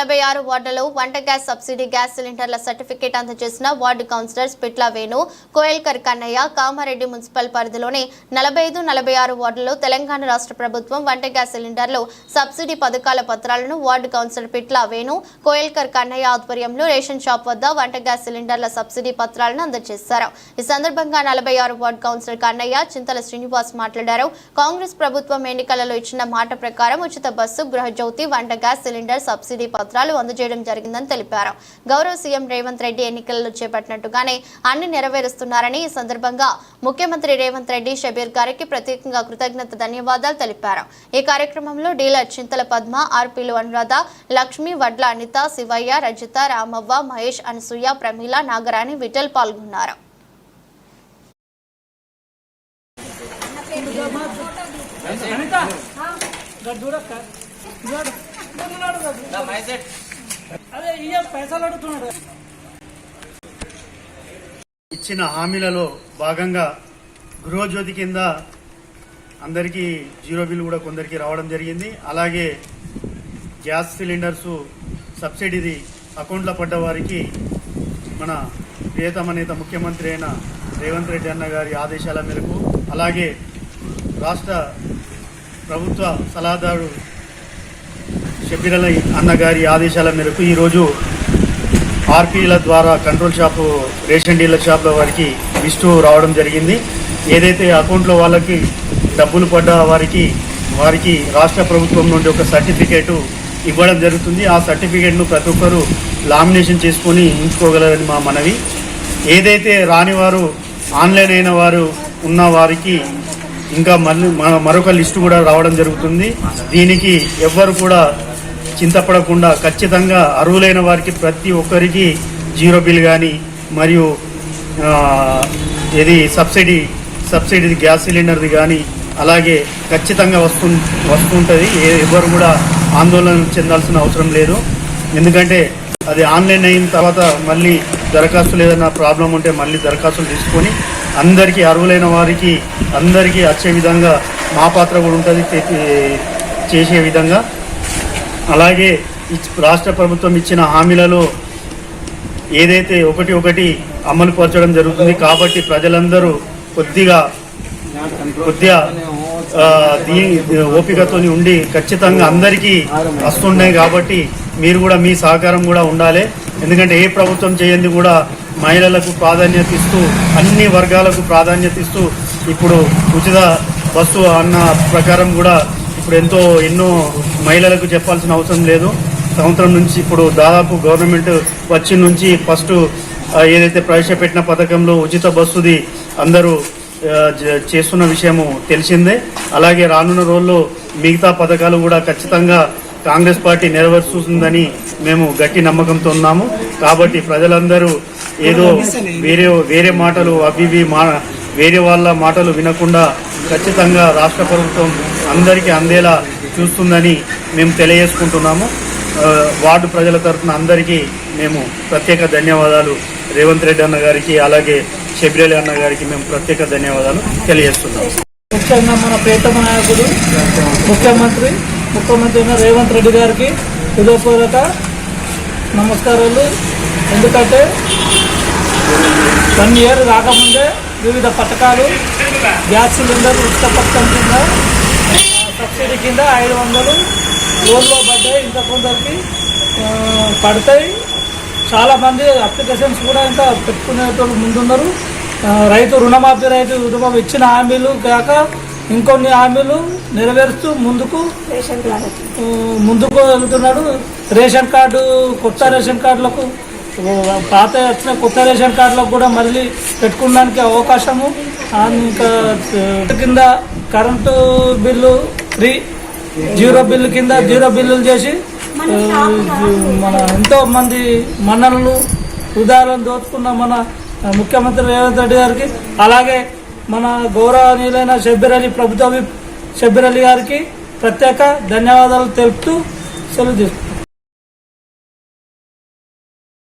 నలభై ఆరు వార్డులో వంట గ్యాస్ సబ్సిడీ గ్యాస్ సిలిండర్ల సర్టిఫికేట్ అందజేసిన ward councillors Pitla Venu Koyalkar Kannaiah Kamareddy municipal పరిధిలోని నలభై ఐదు నలభై ఆరు వార్డులో తెలంగాణ రాష్ట్ర ప్రభుత్వం వంట గ్యాస్ సిలిండర్లు సబ్సిడీ పథకాల పత్రాలను వార్డు కౌన్సిలర్ పిట్ల వేణు కోయల్కర్ కన్నయ్య ఆధ్వర్యంలో రేషన్ షాప్ వద్ద వంట గ్యాస్ సిలిండర్ల సబ్సిడీ పత్రాలను అందజేశారు. ఈ సందర్భంగా నలభై ఆరు వార్డు కౌన్సిలర్ కన్నయ్య చింతల శ్రీనివాస్ మాట్లాడారు. కాంగ్రెస్ ప్రభుత్వం ఎన్నికలలో ఇచ్చిన మాట ప్రకారం ఉచిత బస్సు గృహజ్యోతి వంట గ్యాస్ సిలిండర్ సబ్సిడీ పత్రాలు అందజేయడం జరిగిందని తెలిపారు. గౌరవ సీఎం రేవంత్ రెడ్డి ఎన్నికల్లో చేపట్టినట్టుగానే అన్ని నెరవేరుస్తున్నారని ఈ సందర్భంగా ముఖ్యమంత్రి రేవంత్ రెడ్డి షబీర్ గారికి ప్రత్యేకంగా కృతజ్ఞత ధన్యవాదాలు తెలిపారు. ఈ కార్యక్రమంలో డీలర్ చింతల పద్మ ఆర్పీలు అనురాధ లక్ష్మి వడ్ల అనిత శివయ్య రజిత రామవ్వ మహేష్ అనసూయ ప్రమీల నాగరాణి విఠల్ పాల్గొన్నారు. అనిత అదే ఇయ్య పైసలు అడుగుతున్నాడు ఇచ్చిన హామీలలో భాగంగా గృహజ్యోతి కింద అందరికీ జీరో బిల్ కూడా కొందరికి రావడం జరిగింది. అలాగే గ్యాస్ సిలిండర్స్ సబ్సిడీది అకౌంట్లో పడ్డ వారికి మన ప్రియతమ నేత ముఖ్యమంత్రి అయిన రేవంత్ రెడ్డి అన్న గారి ఆదేశాల మేరకు అలాగే రాష్ట్ర ప్రభుత్వ సలహాదారు షబీరల అన్నగారి ఆదేశాల మేరకు ఈరోజు ఆర్పీల ద్వారా కంట్రోల్ షాపు రేషన్ డీలర్ షాప్ల వారికి లిస్టు రావడం జరిగింది. ఏదైతే అకౌంట్లో వాళ్ళకి డబ్బులు పడ్డ వారికి వారికి రాష్ట్ర ప్రభుత్వం నుండి ఒక సర్టిఫికేటు ఇవ్వడం జరుగుతుంది. ఆ సర్టిఫికేట్ను ప్రతి ఒక్కరూ లామినేషన్ చేసుకొని ఉంచుకోగలరని మా మనవి. ఏదైతే రాని వారు ఆన్లైన్ అయిన వారు ఉన్న వారికి ఇంకా మళ్ళీ మరొక లిస్టు కూడా రావడం జరుగుతుంది. దీనికి ఎవ్వరు కూడా చింతపడకుండా ఖచ్చితంగా అర్హులైన వారికి ప్రతి ఒక్కరికి జీరో బిల్ కానీ మరియు ఇది సబ్సిడీ సబ్సిడీ గ్యాస్ సిలిండర్ది కానీ అలాగే ఖచ్చితంగా వస్తు వస్తుంటుంది. ఏ- ఎవరు కూడా ఆందోళన చెందాల్సిన అవసరం లేదు. ఎందుకంటే అది ఆన్లైన్ అయిన తర్వాత మళ్ళీ దరఖాస్తులు ఏదైనా ప్రాబ్లం ఉంటే మళ్ళీ దరఖాస్తులు తీసుకొని అందరికీ అర్హులైన వారికి అందరికీ వచ్చే విధంగా మా పాత్ర కూడా ఉంటుంది చేసే విధంగా. అలాగే రాష్ట్ర ప్రభుత్వం ఇచ్చిన హామీలలో ఏదైతే ఒకటి ఒకటి అమలు పరచడం జరుగుతుంది కాబట్టి ప్రజలందరూ కొద్దిగా కొద్దిగా ఓపికతో ఓపికతోని ఉండి ఖచ్చితంగా అందరికీ వస్తున్నాయి కాబట్టి మీరు కూడా మీ సహకారం కూడా ఉండాలి. ఎందుకంటే ఏ ప్రభుత్వం చేయంది కూడా మహిళలకు ప్రాధాన్యత ఇస్తూ అన్ని వర్గాలకు ప్రాధాన్యత ఇస్తూ ఇప్పుడు ఉచిత బస్సు అన్న ప్రకారం కూడా ఇప్పుడు ఎంతో ఎన్నో మహిళలకు చెప్పాల్సిన అవసరం లేదు. సంవత్సరం నుంచి ఇప్పుడు దాదాపు గవర్నమెంట్ వచ్చి నుంచి ఫస్ట్ ఏదైతే ప్రవేశపెట్టిన పథకంలో ఉచిత బస్సుది అందరూ చేస్తున్న విషయము తెలిసిందే. అలాగే రానున్న రోజుల్లో మిగతా పథకాలు కూడా ఖచ్చితంగా కాంగ్రెస్ పార్టీ నెరవేరుస్తుందని మేము గట్టి నమ్మకంతో ఉన్నాము. కాబట్టి ప్రజలందరూ ఏదో వేరే వేరే మాటలు అవి ఇవి మా వేరే వాళ్ళ మాటలు వినకుండా ఖచ్చితంగా రాష్ట్ర ప్రభుత్వం అందరికీ అందేలా చూస్తుందని మేము తెలియజేసుకుంటున్నాము. వార్డు ప్రజల తరఫున అందరికీ మేము ప్రత్యేక ధన్యవాదాలు. రేవంత్ రెడ్డి అన్న గారికి అలాగే షబిరేలి అన్న గారికి మేము ప్రత్యేక ధన్యవాదాలు తెలియజేస్తున్నాము. ముఖ్యంగా మన ప్రియతమ నాయకుడు ముఖ్యమంత్రి ముఖ్యమంత్రి రేవంత్ రెడ్డి గారికి హృదయపూర్వక నమస్కారాలు. ఎందుకంటే వన్ ఇయర్ రాకముందే వివిధ పథకాలు గ్యాస్ సిలిండర్ ఉచిత పథకం కింద సబ్సిడీ కింద ఐదు వందలు లోన్లో పడ్డాయి. ఇంకా కొందరికి పడతాయి. చాలామంది అప్లికేషన్స్ కూడా ఇంకా పెట్టుకునేటోళ్ళు ముందున్నారు. రైతు రుణమాఫీ రైతు రుణమాఫీ ఇచ్చిన హామీలు కాక ఇంకొన్ని హామీలు నెరవేరుస్తూ ముందుకు ముందుకు వెళ్తున్నాడు. రేషన్ కార్డు కొత్త రేషన్ కార్డులకు పాత వచ్చిన కొత్త రేషన్ కార్డులకు కూడా మళ్ళీ పెట్టుకోవడానికి అవకాశము. ఇంకా కింద current bill free zero bill కింద జీరో బిల్లులు చేసి మన ఎంతో మంది మన్ననలు ఉదాహరణ దోచుకున్న మన ముఖ్యమంత్రి రేవంత్ రెడ్డి గారికి అలాగే మన గౌరవనీయులైన షబ్బీర్ అలీ ప్రభుత్వ షబ్బీర్ అలీ గారికి ప్రత్యేక ధన్యవాదాలు తెలుపుతూ సెలవు తీసుకుంటాం